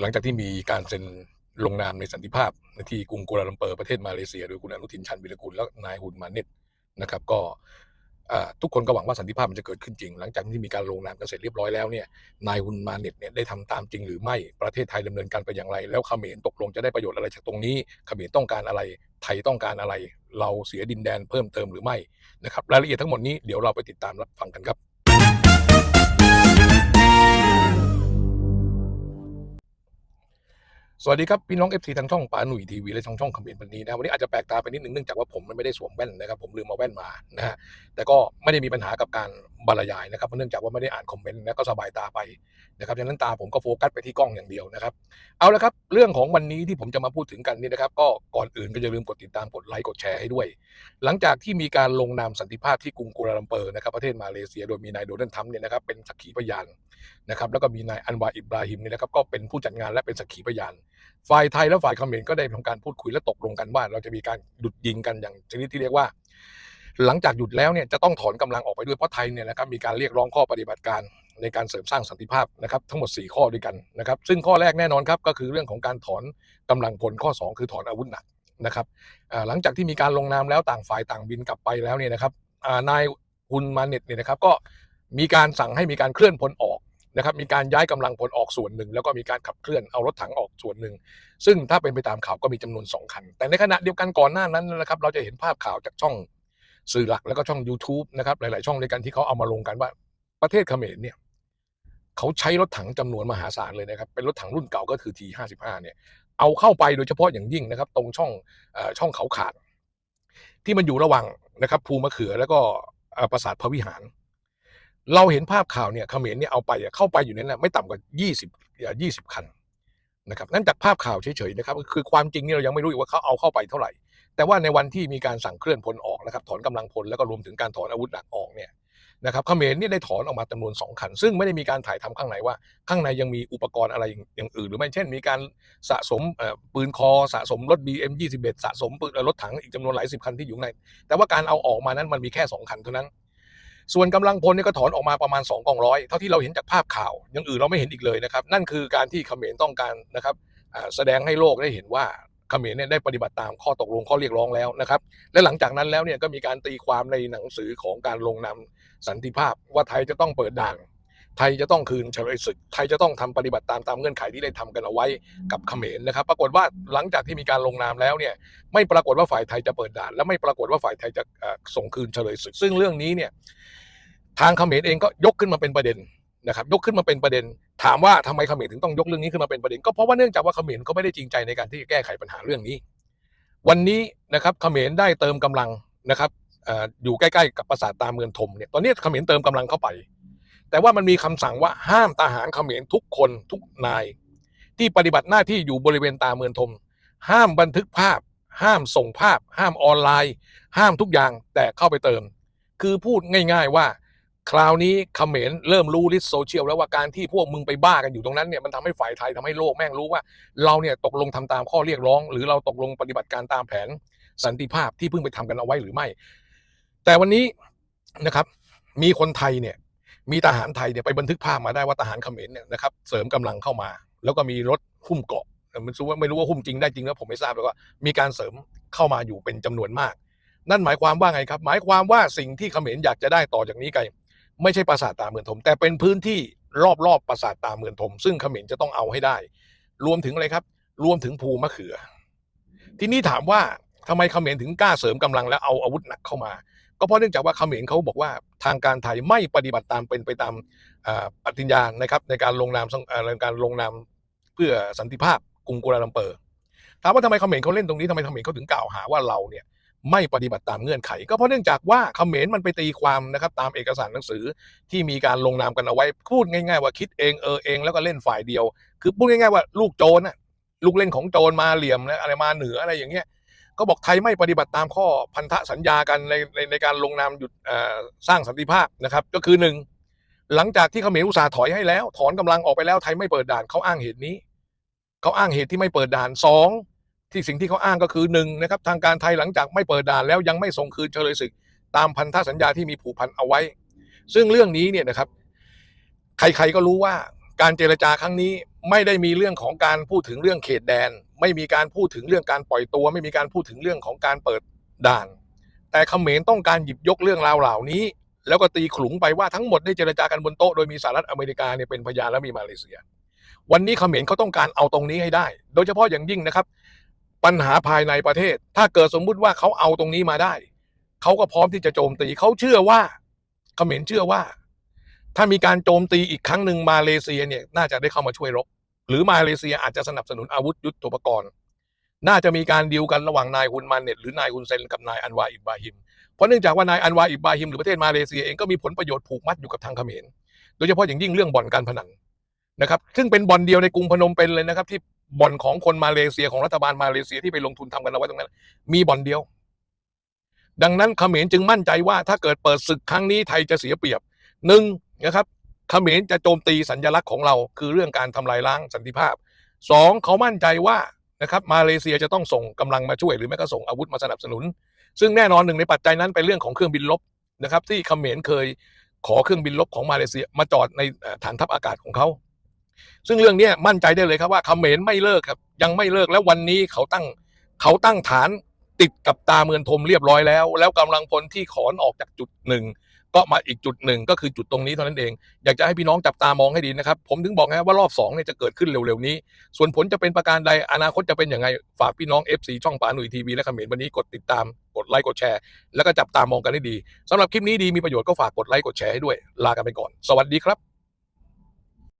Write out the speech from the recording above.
หลังจากที่มีการเซ็นลงนามในสันติภาพที่กรุงกัวลาลัมเปอร์ประเทศมาเลเซียโดยคุณอนุทินชาญวิรกุลและนายฮุนมาเน็ตนะครับ ก็ทุกคนก็หวังว่าสันติภาพมันจะเกิดขึ้นจริง หลังจากที่มีการลงนามกันเสร็จเรียบร้อยแล้วเนี่ยนายฮุนมาเน็ตเนี่ยได้ทำตามจริงหรือไม่ประเทศไทยดำเนินการไปอย่างไร แล้วเขมรตกลงจะได้ประโยชน์อะไรจากตรงนี้เขมรต้องการอะไร ไทยต้องการอะไร เราเสียดินแดนเพิ่มเติมหรือไม่นะครับรายละเอียดทั้งหมดนี้เดี๋ยวเราไปติดตามรับฟังกันครับ สวัสดีครับพี่น้องเอฟซีทางช่องป๋าหนุ่ยทีวีและช่องช่องคอมเมนต์วันนี้นะวันนี้อาจจะแปลกตาไปนิดนึงเนื่องจากว่าผมไม่ได้สวมแว่นนะครับผมลืมมาแว่นมานะฮะ แต่ก็ไม่ได้มีปัญหากับการบรรยายนะครับเพราะเนื่องจากว่าไม่ได้อ่านคอมเมนต์แล้วก็สบายตาไปนะครับดังนั้นตาผมก็โฟกัสไปที่กล้องอย่างเดียวนะครับ เอาละครับ เรื่องของวันนี้ที่ผมจะมาพูดถึงกันนี่นะครับ ก็ก่อนอื่นก็อย่าลืมกดติดตามกดไลค์กดแชร์ให้ด้วย หลังจากที่มีการลงนามสันติภาพที่กรุงกัวลาลัมเปอร์นะครับประเทศมาเลเซียโดยมีนายโดนัลด์ทรัมป์เนี่ยนะครับเป็นสักขีพยานนะครับแล้วก็มีนายอันวาอิบราฮิมเนี่ยนะครับก็เป็นผู้จัดงานและเป็นสักขีพยาน ฝ่ายไทยและฝ่ายเขมรก็ได้ทำการพูดคุยและตกลงกันว่า เราจะมีการหยุดยิงกันอย่างชนิดที่เรียกว่า หลังจากหยุดแล้วเนี่ยจะต้องถอนกำลังออกไปด้วยเพราะไทยเนี่ยนะครับมีการเรียกร้องข้อปฏิบัติการในการเสริมสร้างสันติภาพนะครับทั้งหมด 4 ข้อด้วยกันนะครับซึ่งข้อแรกแน่นอนครับก็คือเรื่องของการถอนกำลังพลข้อ 2 คือถอนอาวุธหนักนะครับหลังจากที่มีการลงนามแล้วต่างฝ่ายต่างบินกลับไปแล้วเนี่ยนะครับนายฮุนมาเน็ตเนี่ยนะครับก็มีการสั่งให้มีการเคลื่อนพลออกนะครับมีการย้ายกำลังพลออกส่วนหนึ่ง แล้วก็มีการขับเคลื่อนเอารถถังออกส่วนหนึ่ง ซึ่งถ้าเป็นไปตามข่าวก็มีจำนวน 2 คัน แต่ในขณะเดียวกันก่อนหน้านั้นนะครับเราจะเห็นภาพข่าวจากช่อง สื่อหลักแล้วก็ช่อง YouTube นะครับหลาย ๆ ช่องด้วยกันที่เขาเอามาลงกันว่า ประเทศเขมรเนี่ยเขาใช้รถถังจำนวนมหาศาลเลยนะครับ เป็นรถถังรุ่นเก่าก็คือ T55 เนี่ยเอาเข้าไปโดยเฉพาะอย่างยิ่งนะครับ ตรงช่องอช่องเขาขาด ที่มันอยู่ระหว่างนะครับ ภูมะเขือแล้วก็ปราสาทพระวิหาร เราเห็นภาพข่าวเนี่ยเขมรเนี่ยเอาไปเข้าไปอยู่นั้นนะไม่ต่ำกว่า 20เอ่อ20 คันนะครับนั่นจากภาพข่าวเฉยๆนะครับ คือความจริงนี่เรายังไม่รู้ว่าเขาเอาเข้าไปเท่าไหร่ แต่ว่าในวันที่มีการสั่งเคลื่อนพลออกนะครับถอนกำลังพลแล้วก็รวมถึงการถอนอาวุธหนักออกเนี่ยนะครับเขมรเนี่ยได้ถอนออกมาจำนวน 2 คัน ซึ่งไม่ได้มีการถ่ายทำข้างในว่า ข้างในยังมีอุปกรณ์อะไรอย่างอื่น หรือไม่เช่น มีการสะสมปืนคอสะสมรถ BM 21 สะสมปืนรถถังอีกจำนวนหลายสิบคันที่อยู่ใน แต่ว่าการเอาออกมานั้นมันมีแค่ 2 คันเท่านั้น ส่วนกำลังพลเนี่ยก็ถอนออกมาประมาณ2กองร้อยเท่าที่เราเห็นจากภาพข่าวอย่างอื่นเราไม่เห็นอีกเลยนะครับนั่นคือการที่เขมรต้องการนะครับแสดงให้โลกได้เห็นว่า เขมรเนี่ยได้ปฏิบัติตามข้อตกลงข้อเรียกร้องแล้วนะครับ และหลังจากนั้นแล้วเนี่ยก็มีการตีความในหนังสือของการลงนามสันติภาพ ว่าไทยจะต้องเปิดด่านไทยจะต้องคืนเฉลยศึก ไทยจะต้องทำปฏิบัติตามตามเงื่อนไขที่ได้ทำกันเอาไว้กับเขมรนะครับ ปรากฏว่าหลังจากที่มีการลงนามแล้วเนี่ยไม่ปรากฏว่าฝ่ายไทยจะเปิดด่าน และไม่ปรากฏว่าฝ่ายไทยจะส่งคืนเฉลยศึก ซึ่งเรื่องนี้เนี่ยทางเขมรเองก็ยกขึ้นมาเป็นประเด็น นะครับยกขึ้นมาเป็นประเด็น ถามว่าทำไมเขมรถึงต้องยกเรื่องนี้ขึ้นมาเป็นประเด็น ก็เพราะว่าเนื่องจากว่าเขมรเขาไม่ได้จริงใจในการที่จะแก้ไขปัญหาเรื่องนี้ วันนี้นะครับเขมรได้เติมกำลังนะครับออยู่ใกล้ๆกับปราสาทตาเมืองทมเนี่ยตอนนี้เขมรเติมกำลังเข้าไป แต่ว่ามันมีคำสั่งว่าห้ามทหารเขมรทุกคนทุกนาย ที่ปฏิบัติหน้าที่อยู่บริเวณตาเมืองทม ห้ามบันทึกภาพ ห้ามส่งภาพ ห้ามออนไลน์ ห้ามทุกอย่างแต่เข้าไปเติม คือพูดง่าย ๆว่า คราวนี้เขมรเริ่มรู้ลิสโซเชียลแล้วว่าการที่พวกมึงไปบ้ากันอยู่ตรงนั้นเนี่ยมันทำให้ฝ่ายไทยทำให้โลกแม่งรู้ว่า เราเนี่ยตกลงทำตามข้อเรียกร้อง หรือเราตกลงปฏิบัติการตามแผนสันติภาพที่เพิ่งไปทำกันเอาไว้หรือไม่ แต่วันนี้นะครับ มีคนไทยเนี่ย มีทหารไทยเนี่ยไปบันทึกภาพมาได้ว่าทหารเขมรเนี่ยนะครับ เสริมกำลังเข้ามา แล้วก็มีรถหุ้มเกาะแต่ไม่รู้ว่าไม่รู้ว่าหุ้มจริงได้จริงแล้วผมไม่ทราบแล้วก็มีการเสริมเข้ามาอยู่เป็นจำนวนมาก นั่นหมายความว่าไงครับ หมายความว่าสิ่งที่เขมรอยากจะได้ต่อจากนี้ไก ไม่ใช่ปราสาทตาเมืองทมแต่เป็นพื้นที่รอบๆปราสาทตาเมืองทมซึ่งเขมรจะต้องเอาให้ได้ รวมถึงอะไรครับ รวมถึงภูมะเขือ ทีนี้ถามว่าทำไมเขมรถึงกล้าเสริมกำลังและเอาอาวุธหนักเข้ามา ก็เพราะเนื่องจากว่าเขมรเขาบอกว่าทางการไทยไม่ปฏิบัติตามเป็นไปตามอ่าปฏิญญานะครับ ในการลงนามอ่าในการลงนามเพื่อสันติภาพกรุงกัวลาลัมเปอร์ถามว่าทำไมเขมรเขาเล่นตรงนี้ทำไมเขมรเขาถึงกล่าวหาว่าเราเนี่ย ไม่ปฏิบัติตามเงื่อนไข ก็เพราะเนื่องจากว่าเขมรมันไปตีความนะครับตามเอกสารหนังสือที่มีการลงนามกันเอาไว้พูดง่าย ๆ ว่าคิดเองเออเองแล้วก็เล่นฝ่ายเดียว คือพูดง่ายๆว่าลูกโจรน่ะลูกเล่นของโจรมาเหลี่ยมนะอะไรมาเหนืออะไรอย่างเงี้ยก็บอกไทยไม่ปฏิบัติตามข้อพันธสัญญากันในในในการลงนามหยุดสร้างสันติภาพนะครับ ก็คือหนึ่งหลังจากที่เขมรอุตสาห์ถอยให้แล้ว ถอนกำลังออกไปแล้วไทยไม่เปิดด่านเขาอ้างเหตุนี้เขาอ้างเหตุที่ไม่เปิดด่านสอง ที่สิ่งที่เขาอ้างก็คือหนึ่งนะครับทางการไทยหลังจากไม่เปิดด่านแล้วยังไม่ส่งคืนเฉลยศึก ตามพันธสัญญาที่มีผูกพันเอาไว้ ซึ่งเรื่องนี้เนี่ยนะครับ ใครๆก็รู้ว่าการเจรจาครั้งนี้ไม่ได้มีเรื่องของการพูดถึงเรื่องเขตแดน ไม่มีการพูดถึงเรื่องการปล่อยตัว ไม่มีการพูดถึงเรื่องของการเปิดด่าน แต่เขมรต้องการหยิบยกเรื่องราวเหล่านี้ แล้วก็ตีขลุงไปว่าทั้งหมดได้เจรจากันบนโต๊ะโดยมีสหรัฐอเมริกาเนี่ยเป็นพยานและมีมาเลเซีย วันนี้เขมรเขาต้องการเอาตรงนี้ให้ได้ โดยเฉพาะอย่างยิ่งนะครับ ปัญหาภายในประเทศ ถ้าเกิดสมมุติว่าเขาเอาตรงนี้มาได้ เขาก็พร้อมที่จะโจมตีเขาเชื่อว่าเขมรเชื่อว่า ถ้ามีการโจมตีอีกครั้งหนึ่งมาเลเซียเนี่ยน่าจะได้เข้ามาช่วยรบ หรือมาเลเซียอาจจะสนับสนุนอาวุธยุทโธปกรณ์ น่าจะมีการดีลกันระหว่างนายฮุนมาเน็ตหรือนายฮุนเซนกับนายอันวาอิบบาฮิมเพราะเนื่องจากว่านายอันวาอิบบาฮิมหรือประเทศมาเลเซียเองก็มีผลประโยชน์ผูกมัดอยู่กับทางเขมร โดยเฉพาะอย่างยิ่งเรื่องบ่อนการพนันนะครับ ซึ่งเป็นบ่อนเดียวในกรุงพนมเปญเลยนะครับที่ บ่อนของคนมาเลเซียของรัฐบาลมาเลเซียที่ไปลงทุนทำกันเอาไว้ตรงนั้น มีบ่อนเดียว ดังนั้นเขมรจึงมั่นใจว่าถ้าเกิดเปิดศึกครั้งนี้ไทยจะเสียเปรียบหนึ่งนะครับเขมรจะโจมตีสัญลักษณ์ของเรา คือเรื่องการทำลายล้างสันติภาพสองเขามั่นใจว่านะครับมาเลเซียจะต้องส่งกำลังมาช่วยหรือแม้ก็ส่งอาวุธมาสนับสนุน ซึ่งแน่นอนหนึ่งในปัจจัยนั้นเป็นเรื่องของเครื่องบินรบนะครับ ที่เขมรเคยขอเครื่องบินรบของมาเลเซียมาจอดในฐานทัพอากาศของเขา ซึ่งเรื่องนี้มั่นใจได้เลยครับว่าเขมรไม่เลิกครับ ยังไม่เลิกแล้ววันนี้เขาตั้งเขาตั้งฐานติดกับตาเมืองทมเรียบร้อยแล้ว แล้วกำลังพลที่ขอนออกจากจุดหนึ่งก็มาอีกจุดหนึ่งก็คือจุดตรงนี้เท่านั้นเอง อยากจะให้พี่น้องจับตามองให้ดีนะครับ ผมถึงบอกไงว่ารอบสองเนี่ยจะเกิดขึ้นเร็วๆนี้ ส่วนผลจะเป็นประการใดอนาคตจะเป็นอยังไงฝากพี่น้อง FC ช่องปาหนุ่ยทีวีและเขมรวันนี้กดติดตามกดไลค์กดแชร์ แล้วก็จับตามองกันให้ดีสำหรับคลิปนี้ดีมีประโยชน์ก็ฝากกดไลค์กดแชร์ให้ด้วยลากันไปก่อน สวัสดีครับ